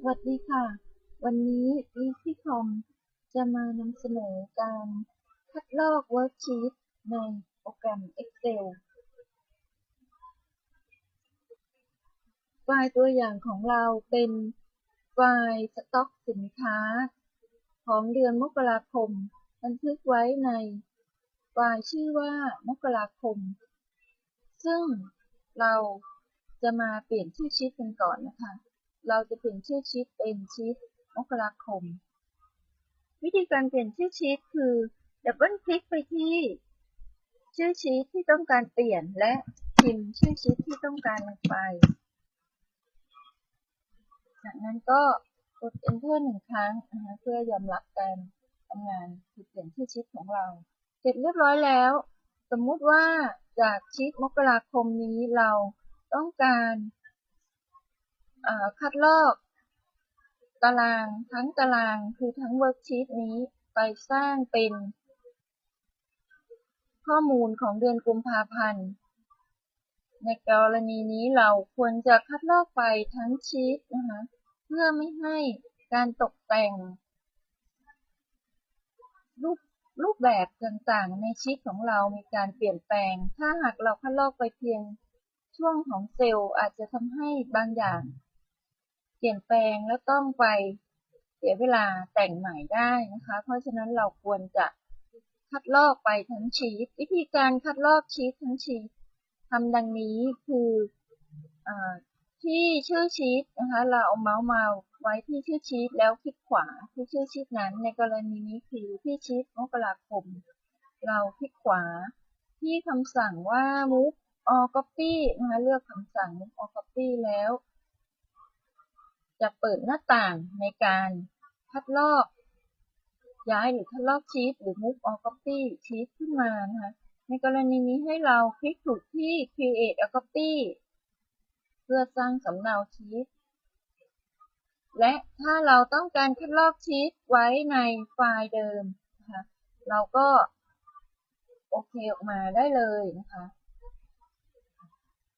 สวัสดีค่ะ วันนี้ EasyCom จะมานำเสนอการคัดลอกเวิร์กชีตในโปรแกรม Excel ไฟล์ตัวอย่างของเราเป็นไฟล์สต็อกสินค้า ของเดือนมกราคม บันทึกไว้ในไฟล์ชื่อว่ามกราคม ซึ่งเราจะมาเปลี่ยนชื่อชีตกันก่อนนะคะ เราจะเปลี่ยนชื่อชีตเป็นชีตมกราคม วิธีการเปลี่ยนชื่อชีตคือดับเบิลคลิกไปที่ ชื่อชีตที่ต้องการเปลี่ยนและพิมพ์ชื่อชีตที่ต้องการลงไป จากนั้นก็กด enter หนึ่งครั้งนะคะเพื่อยอมรับการทำงานคือเปลี่ยนชื่อชีตของเรา เสร็จเรียบร้อยแล้ว สมมุติว่าจากชีตมกราคมนี้เราต้องการ คัดลอก ตารางทั้งตารางคือทั้งเวิร์กชีตนี้ไปสร้างเป็น ข้อมูลของเดือนกุมภาพันธ์ ในกรณีนี้เราควรจะคัดลอกไปทั้งชีตนะคะเพื่อไม่ให้การตกแต่ง รูปรูปแบบต่างๆ ในชีตของเรามีการเปลี่ยนแปลง ถ้าหากเราคัดลอกไปเพียงช่วงของเซลล์อาจจะทำให้บางอย่าง เปลี่ยนแปลงแล้วต้องไปเสียเวลาแต่งใหม่ได้นะคะ เพราะฉะนั้นเราควรจะคัดลอกไปทั้งชีตวิธีการคัดลอกชีตทั้งชีตทำดังนี้คืออที่ชื่อชีตนะคะเราเอาเมาส์มาไว้ที่ชื่อชีตแล้วคลิกขวาที่ชื่อชีตนั้น ในกรณีนี้คือที่ชีตมกราคม เราคลิกขวา ที่คำสั่งว่า move all copy นะคะเลือกคำสั่ง move all copy แล้ว จะเปิดหน้าต่างในการคัดลอก ย้ายหรือคัดลอกชีตหรือ move all copy ชีตขึ้นมานะคะในกรณีนี้ให้เราคลิกถูกที่ create a copy เพื่อสร้างสำเนาชีตและถ้าเราต้องการคัดลอกชีตไว้ในไฟล์เดิมนะคะเราก็โอเคออกมาได้เลยนะคะ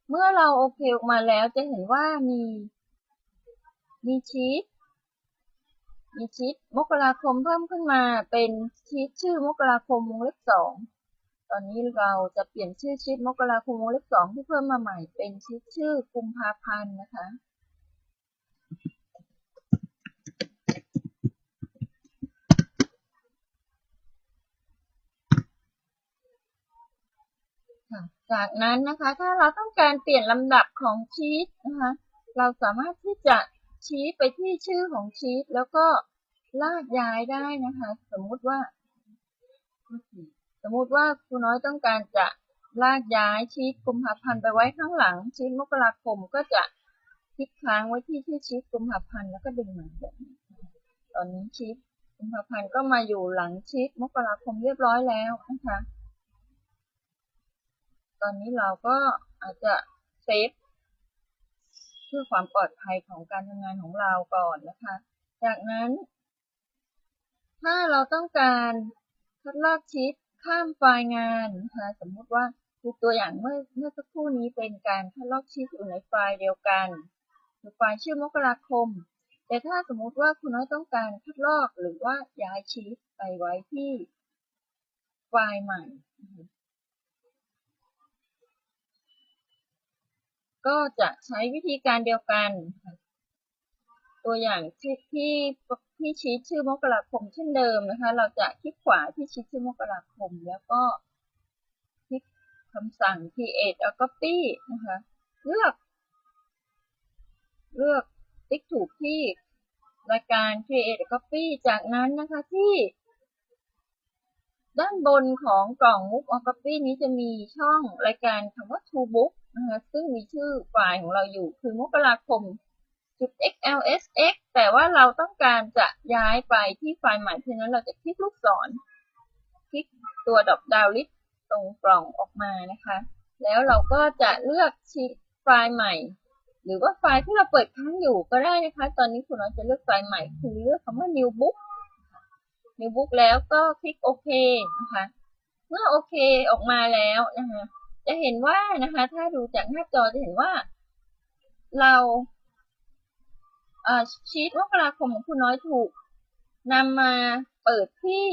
เมื่อเราโอเคออกมาแล้วจะเห็นว่ามี มีชีตมีชีตมกราคมเพิ่มขึ้นมาเป็นชีตชื่อมกราคมวงเล็บสองตอนนี้เราจะเปลี่ยนชื่อชีตมกราคมวงเล็บสองที่เพิ่มมาใหม่เป็นชีตชื่อกุมภาพันธ์นะคะจากนั้นนะคะ ถ้าเราต้องการเปลี่ยนลำดับของชีตนะคะ เราสามารถที่จะ ชี้ไปที่ชื่อของชีตแล้วก็ลากย้ายได้นะคะ สมมุติว่า สมมุติว่าครูน้อยต้องการจะลากย้ายชีตกุมภาพันธ์ไปไว้ข้างหลัง ชีตมกราคมก็จะคลิกค้างไว้ที่ชื่ชีตกุมภาพันธ์แล้วก็ดึงมาแบบนี้ตอนนี้ชีตกุมภาพันธ์ก็มาอยู่หลังชีตมกราคมเรียบร้อยแล้วนะคะ ตอนนี้เราก็อาจจะเซฟ เพื่อความปลอดภัยของการทำงานของเราก่อนนะคะ จากนั้น ถ้าเราต้องการคัดลอกชีตข้ามไฟล์งานนะคะสมมุติว่าตัวอย่างเมื่อเมื่อสักครู่นี้เป็นการคัดลอกชีตอยู่ในไฟล์เดียวกันคือไฟล์ชื่อมกราคม แต่ถ้าสมมุติว่าคุณน้อยต้องการคัดลอกหรือว่าย้ายชีตไปไว้ที่ไฟล์ใหม่ ก็จะใช้วิธีการเดียวกัน ตัวอย่างที่ที่ที่ชี้ชื่อมกราคมเช่นเดิมนะคะ เราจะคลิกขวาที่ชี้ชื่อมกราคม แล้วก็คลิกคำสั่ง create a copy นะคะ เลือก เลือกติ๊กถูกที่รายการ create a copy จากนั้นนะคะที่ด้านบนของกล่อง move a copy นี้จะมีช่องรายการคำว่า to book นะคะซึ่งมีชื่อไฟล์ของเราอยู่คือมกราคมจุด xlsx แต่ว่าเราต้องการจะย้ายไปที่ไฟล์ใหม่เพราะนั้นเราจะคลิกลูกศร คลิกตัวดอกดาวลิสตรงกล่องออกมานะคะ แล้วเราก็จะเลือกชีไฟล์ใหม่ หรือว่าไฟล์ที่เราเปิดค้างอยู่ก็ได้นะคะ ตอนนี้คุณน้องจะเลือกไฟล์ใหม่ คือเลือกคำว่า new book new book แล้วก็คลิกโอเคนะคะ เมื่อโอเคออกมาแล้วนะคะ จะเห็นว่านะคะ ถ้าดูจากหน้าจอจะเห็นว่า เราชีตมกราคมของคุณน้อยถูกนำมาเปิดที่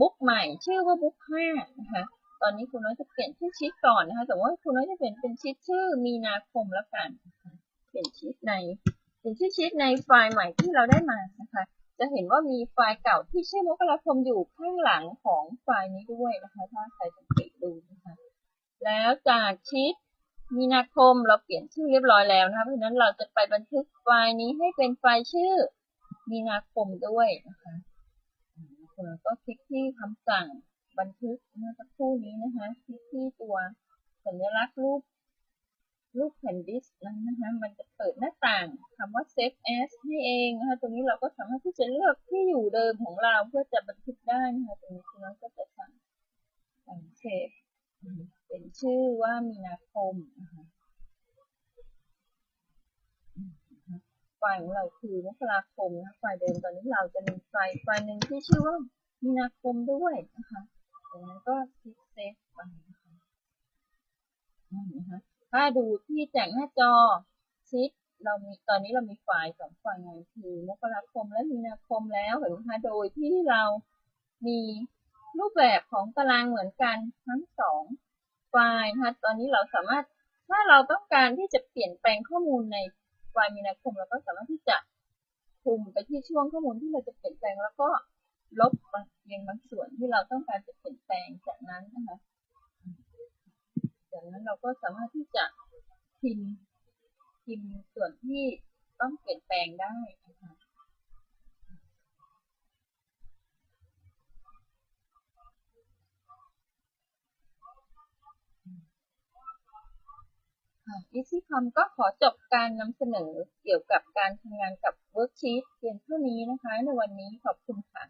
บุ๊กใหม่ชื่อว่าบุ๊กห้านะคะตอนนี้คุณน้อยจะเปลี่ยนชื่อชีตก่อนนะคะ แต่ว่าคุณน้อยจะเปลี่ยนเป็นชีตชื่อมีนาคมแล้วกัน เปลี่ยนชีตในเปลี่ยนชื่อชีตในไฟล์ใหม่ที่เราได้มานะคะ จะเห็นว่ามีไฟล์เก่าที่ชื่อมกราคมอยู่ข้างหลังของไฟล์นี้ด้วยนะคะ ถ้าใครสังเกตดูนะคะ แล้วจากชีตมีนาคมเราเปลี่ยนชื่อเรียบร้อยแล้วนะคะเพราะฉะนั้นเราจะไปบันทึกไฟล์นี้ให้เป็นไฟล์ชื่อมีนาคมด้วยนะคะอ่าก็คลิกที่คำสั่งบันทึกเมื่อสักครู่นี้นะคะคลิกที่ตัวสัญลักษณ์รูปรูปแผ่นดิสก์นั้นนะคะมันจะเปิดหน้าต่างคำว่า save as ให้เองนะคะตรงนี้เราก็สามารถที่จะเลือกที่อยู่เดิมของเราเพื่อจะบันทึกได้นะคะตรงนี้คุณน้องก็จะสั่งสั่ง save เป็นชื่อว่ามีนาคมนะคะไฟของเราคือมกราคมนะไฟเดิมตอนนี้เราจะมีไฟไฟหนึ่งที่ชื่อว่ามีนาคมด้วยนะคะดังนั้นก็คลิกเซฟไปนะคะนะคะถ้าดูที่แจกหน้าจอชิดเรามีตอนนี้เรามีไฟล์สองไฟล์ไงคือมกราคมและมีนาคมแล้วเห็นไหมคะโดยที่เรามีรูปแบบของตารางเหมือนกันทั้งสอง ไฟล์นะคะตอนนี้เราสามารถถ้าเราต้องการที่จะเปลี่ยนแปลงข้อมูลในไฟล์มีนาคมเราก็สามารถที่จะคุมไปที่ช่วงข้อมูลที่เราจะเปลี่ยนแปลงแล้วก็ลบเพียงบางส่วนที่เราต้องการจะเปลี่ยนแปลงจากนั้นนะคะจากนั้นเราก็สามารถที่จะพิมพ์พิมพ์ส่วนที่ต้องเปลี่ยนแปลงได้นะคะ ค่ะ EasyCom ก็ขอจบการนำเสนอเกี่ยวกับการทำงานกับเวิร์กชีตเพียงเท่านี้นะคะ ในวันนี้ขอบคุณค่ะ